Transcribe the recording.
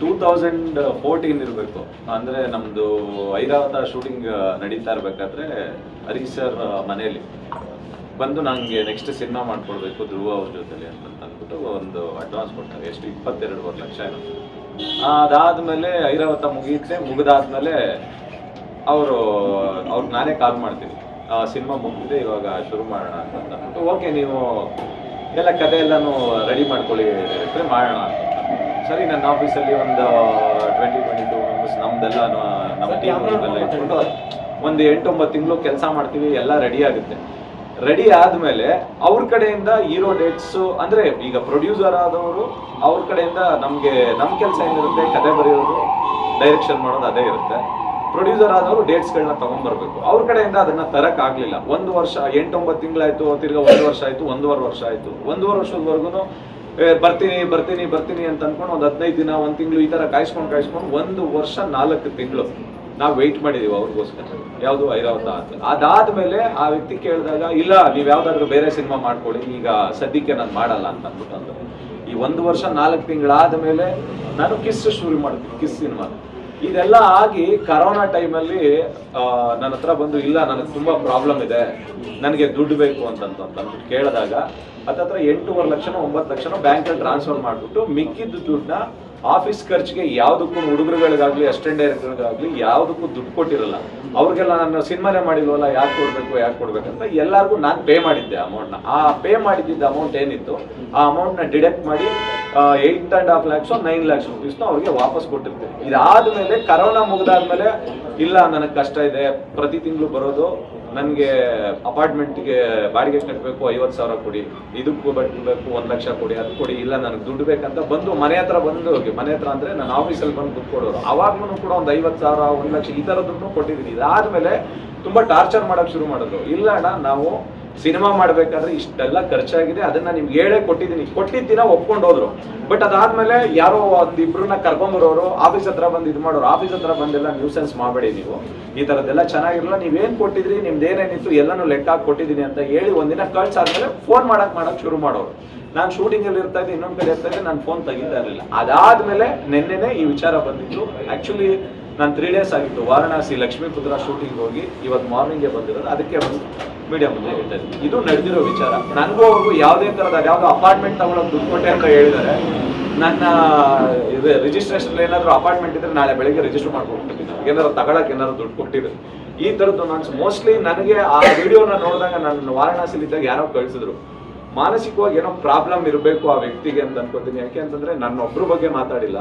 Two thousand fourteen ಇರಬೇಕು. ಅಂದ್ರೆ ನಮ್ದು ಐರಾವತ ಶೂಟಿಂಗ್ ನಡೀತಾ ಇರ್ಬೇಕಾದ್ರೆ ಹರೀಶ್ ಸರ್ ಮನೆಯಲ್ಲಿ ಬಂದು ನಂಗೆ ನೆಕ್ಸ್ಟ್ ಸಿನಿಮಾ ಮಾಡ್ಕೊಡ್ಬೇಕು ಧ್ರುವ ಅವ್ರ ಜೊತೆಲಿ ಅಂತ ಅಂದ್ಬಿಟ್ಟು ಒಂದು ಅಡ್ವಾನ್ಸ್ ಕೊಡ್ತಾರೆ. ಎಷ್ಟು? ಇಪ್ಪತ್ತೆರಡುವರೆ ಲಕ್ಷ ಇರುತ್ತೆ ಅದಾದ್ಮೇಲೆ ಐರಾವತ ಮುಗಿಯುತ್ತೆ. ಮುಗಿದಾದ್ಮೇಲೆ ಅವರು ಅವ್ರಿಗೆ ನಾನೇ ಕಾಲ್ ಮಾಡ್ತೀನಿ. ಸಿನಿಮಾ ಮುಗಿದಿದೆ, ಇವಾಗ ಶುರು ಮಾಡೋಣ ಅಂತ ಅಂದ್ಬಿಟ್ಟು, ಓಕೆ, ನೀವು ಎಲ್ಲ ಕತೆ ಎಲ್ಲಾನು ರೆಡಿ ಮಾಡ್ಕೊಳ್ಳಿ ಮಾಡೋಣ ಅಂತ. ಸರಿ ನನ್ನ ಆಫೀಸಲ್ಲಿ ಒಂದು ಟ್ವೆಂಟಿ ಟ್ವೆಂಟಿ ಟೂ ಮೆಂಬರ್ಸ್ ನಮ್ದೆಲ್ಲ ನಮ್ಮ ಟೀಮ್ ಎಲ್ಲ ಇಟ್ಕೊಂಡು ಒಂದು ಎಂಟೊಂಬತ್ತು ತಿಂಗಳು ಕೆಲಸ ಮಾಡ್ತೀವಿ ಎಲ್ಲ ರೆಡಿ ಆಗುತ್ತೆ. ರೆಡಿ ಆದಮೇಲೆ ಅವ್ರ ಕಡೆಯಿಂದ ಹೀರೋ ಡೇಟ್ಸು ಅಂದ್ರೆ ಈಗ ಪ್ರೊಡ್ಯೂಸರ್ ಆದವರು ಅವ್ರ ಕಡೆಯಿಂದ ನಮಗೆ ನಮ್ಮ ಕೆಲಸ ಏನಿರುತ್ತೆ ಕತೆ ಬರೆಯೋದು ಡೈರೆಕ್ಷನ್ ಮಾಡೋದು ಅದೇ ಇರುತ್ತೆ. ಪ್ರೊಡ್ಯೂಸರ್ ಆದವರು ಡೇಟ್ಸ್ಗಳನ್ನ ತಗೊಂಡ್ಬರ್ಬೇಕು ಅವ್ರ ಕಡೆಯಿಂದ ಅದನ್ನ ತರಕ್ ಆಗ್ಲಿಲ್ಲ ಒಂದು ವರ್ಷ ಎಂಟೊಂಬತ್ತು ತಿಂಗಳಾಯ್ತು ತಿರ್ಗ ಒಂದು ವರ್ಷ ಆಯ್ತು ಒಂದೂವರೆ ವರ್ಷ ಆಯ್ತು. ಒಂದೂವರೆ ವರ್ಷದವರೆಗೂ ಬರ್ತೀನಿ ಬರ್ತೀನಿ ಬರ್ತೀನಿ ಅಂತ ಅನ್ಕೊಂಡು ಒಂದು ಹದಿನೈದು ದಿನ, ಒಂದು ತಿಂಗಳು ಈ ತರ ಕಾಯಿಸ್ಕೊಂಡು ಕಾಯಿಸ್ಕೊಂಡು ಒಂದು ವರ್ಷ ನಾಲ್ಕು ತಿಂಗಳು ನಾವು ವೆಯ್ಟ್ ಮಾಡಿದೀವಿ ಅವ್ರಿಗೋಸ್ಕರ. ಯಾವುದು ಐರಾವತ ಅಂತ ಅದಾದ್ಮೇಲೆ ಆ ವ್ಯಕ್ತಿ ಕೇಳಿದಾಗ, ಇಲ್ಲ, ನೀವು ಯಾವ್ದಾದ್ರು ಬೇರೆ ಸಿನಿಮಾ ಮಾಡ್ಕೊಳ್ಳಿ, ಈಗ ಸದ್ಯಕ್ಕೆ ನಾನು ಮಾಡಲ್ಲ ಅಂತ ಅಂದ್ಬಿಟ್ಟು ಈ ಒಂದು ವರ್ಷ ನಾಲ್ಕು ತಿಂಗಳಾದ ಮೇಲೆ ನಾನು ಕಿಸ್ ಶುರು ಮಾಡಿದ್ವಿ ಕಿಸ್ ಸಿನಿಮಾ. ಇದೆಲ್ಲ ಆಗಿ ಕರೋನಾ ಟೈಮಲ್ಲಿ ನನ್ನ ಹತ್ರ ಬಂದು, ಇಲ್ಲ, ನನಗೆ ತುಂಬಾ ಪ್ರಾಬ್ಲಮ್ ಇದೆ, ನನಗೆ ದುಡ್ಡು ಬೇಕು ಅಂತ ಕೇಳಿದಾಗ ಹತ್ತತ್ರ ಎಂಟೂವರೆ ಲಕ್ಷನೋ ಒಂಬತ್ತು ಲಕ್ಷನೋ ಬ್ಯಾಂಕಲ್ಲಿ ಟ್ರಾನ್ಸ್ಫರ್ ಮಾಡಿಬಿಟ್ಟು ಮಿಕ್ಕಿದ್ದು ದುಡ್ಡನ್ನ ಆಫೀಸ್ ಖರ್ಚಿಗೆ ಯಾವುದಕ್ಕೂ ಹುಡುಗರುಗಳಿಗಾಗ್ಲಿ ಅಸ್ಟೆಂಟ್ ಡೈರೆಕ್ಟರ್ಗಾಗ್ಲಿ ಯಾವುದಕ್ಕೂ ದುಡ್ಡು ಕೊಟ್ಟಿರಲ್ಲ. ಅವ್ರಿಗೆಲ್ಲ ನಾನು ಸಿನಿಮಾನೇ ಮಾಡಿಲ್ವಲ್ಲ, ಯಾಕೆ ಕೊಡ್ಬೇಕು, ಯಾಕೆ ಕೊಡ್ಬೇಕಂತ ಎಲ್ಲರಿಗೂ ನಾನು ಪೇ ಮಾಡಿದ್ದೆ ಅಮೌಂಟ್ನ ಆ ಪೇ ಮಾಡಿದ್ದ ಅಮೌಂಟ್ ಏನಿತ್ತು, ಆ ಅಮೌಂಟ್ನ ಡಿಡಕ್ಟ್ ಮಾಡಿ eight and half lakhs nine lakhs ರುಪೀಸ್ನ ಅವ್ರಿಗೆ ವಾಪಸ್ ಕೊಟ್ಟಿರ್ತೀನಿ ಇದಾದ್ಮೇಲೆ ಕರೋನಾ ಮುಗಿದಾದ್ಮೇಲೆ, ಇಲ್ಲ, ನನಗೆ ಕಷ್ಟ ಇದೆ, ಪ್ರತಿ ತಿಂಗಳು ಬರೋದು ನನಗೆ ಅಪಾರ್ಟ್ಮೆಂಟ್ಗೆ ಬಾಡಿಗೆ ಕಟ್ಟಬೇಕು ಐವತ್ತು ಸಾವಿರ ಕೊಡಿ. ಇದಕ್ಕೂ ಕಟ್ಟಬೇಕು ಒಂದು ಲಕ್ಷ ಕೊಡಿ, ಅದು ಕೊಡಿ. ಇಲ್ಲ, ನನಗೆ ದುಡ್ಡು ಬೇಕಂತ ಬಂದು ಮನೆ ಹತ್ರ ಬಂದು ಹೋಗಿ. ಮನೆ ಹತ್ರ ಅಂದರೆ ನಾನು ಆಫೀಸಲ್ಲಿ ಬಂದು ಕೂತ್ಕೊಡೋರು ಕೊಡೋರು ಅವಾಗ್ಲೂ ಕೂಡ ಒಂದು ಐವತ್ತು ಸಾವಿರ, ಒಂದು ಲಕ್ಷ ಈ ಥರದ್ದು ಕೊಟ್ಟಿದ್ದೀನಿ ಇದಾದಮೇಲೆ ತುಂಬ ಟಾರ್ಚರ್ ಮಾಡೋಕೆ ಶುರು ಮಾಡೋದು ಇಲ್ಲ ಅಣ್ಣ, ನಾವು ಸಿನಿಮಾ ಮಾಡ್ಬೇಕಾದ್ರೆ ಇಷ್ಟೆಲ್ಲ ಖರ್ಚಾಗಿದೆ, ಅದನ್ನ ನಿಮ್ಗೆ ಹೇಳೇ ಕೊಟ್ಟಿದ್ದೀನಿ. ಕೊಟ್ಟಿದ್ದೀನ ದಿನ ಒಪ್ಕೊಂಡು ಹೋದ್ರು. ಬಟ್ ಅದಾದ್ಮೇಲೆ ಯಾರೋ ಒಂದಿಬ್ರನ್ನ ಕರ್ಕೊಂಬರೋರು ಆಫೀಸ್ ಹತ್ರ ಬಂದು ಇದು ಮಾಡೋರು ಆಫೀಸ್ ಹತ್ರ ಬಂದೆಲ್ಲ ನ್ಯೂಸೆನ್ಸ್ ಮಾಡಬೇಡಿ ನೀವು. ಈ ಥರದ್ದೆಲ್ಲ ಚೆನ್ನಾಗಿರಲ್ಲ, ನೀವೇನ್ ಕೊಟ್ಟಿದ್ರಿ, ನಿಮ್ದು ಏನೇನಿತ್ತು, ಎಲ್ಲಾನು ಲೆಕ್ಕ ಹಾಕಿ ಕೊಟ್ಟಿದ್ದೀನಿ ಅಂತ ಹೇಳಿ ಒಂದಿನ ಕಳ್ಸಾದ್ಮೇಲೆ ಫೋನ್ ಮಾಡಕ್ ಮಾಡಕ್ ಶುರು ಮಾಡೋರು. ನಾನು ಶೂಟಿಂಗ್ ಅಲ್ಲಿ ಇರ್ತಾ ಇದ್ದೆ, ಇನ್ನೊಂದ್ ಕಡೆ ಇರ್ತಾ ಇದ್ದೆ, ನಾನು ಫೋನ್ ತೆಗಿತಾ ಇರಲಿಲ್ಲ. ಅದಾದ್ಮೇಲೆ ನಿನ್ನೆನೆ ಈ ವಿಚಾರ ಬಂದಿತ್ತು. ಆಕ್ಚುಲಿ ನಾನು ತ್ರೀ ಡೇಸ್ ಆಗಿತ್ತು. ವಾರಣಾಸಿ ಲಕ್ಷ್ಮೀಪುತ್ರ ಶೂಟಿಂಗ್ ಹೋಗಿ ಇವತ್ತು ಮಾರ್ನಿಂಗ್ಗೆ ಬಂದಿರೋದು. ಅದಕ್ಕೆ ಬಂದು ಮೀಡಿಯಾ ಮುಂದೆ ಹೇಳ್ತಾ ಇದು ನಡೆದಿರೋ ವಿಚಾರ. ನನಗೂ ಅವ್ರಿಗೂ ಯಾವುದೇ ಥರದ ಯಾವುದೋ ಅಪಾರ್ಟ್ಮೆಂಟ್ ತಗೊಳಕ್ ದುಡ್ಡು ಕೊಟ್ಟೆ ಅಂತ ಹೇಳಿದ್ದಾರೆ. ನನ್ನ, ಇದು ರಿಜಿಸ್ಟ್ರೇಷನ್ ಏನಾದರೂ ಅಪಾರ್ಟ್ಮೆಂಟ್ ಇದ್ರೆ ನಾಳೆ ಬೆಳಿಗ್ಗೆ ರಿಜಿಸ್ಟರ್ ಮಾಡ್ಕೊಡ್ತೀನಿ ಏನಾದ್ರು ತಗೊಳಕ್ ಏನಾದ್ರು ದುಡ್ಡು ಕೊಟ್ಟಿದ್ರು. ಈ ಥರದ್ದು ನಾನು ಮೋಸ್ಟ್ಲಿ ನನಗೆ ಆ ವಿಡಿಯೋನ ನೋಡಿದಾಗ ನಾನು ವಾರಣಾಸಿಲಿ ಇದ್ದಾಗ ಯಾರೋ ಕಳಿಸಿದ್ರು. ಮಾನಸಿಕವಾಗಿ ಏನೋ ಪ್ರಾಬ್ಲಮ್ ಇರಬೇಕು ಆ ವ್ಯಕ್ತಿಗೆ ಅಂತ ಅನ್ಕೋತೀನಿ. ಯಾಕೆ ಅಂತಂದ್ರೆ ನನ್ನ ಒಬ್ರ ಬಗ್ಗೆ ಮಾತಾಡಿಲ್ಲ.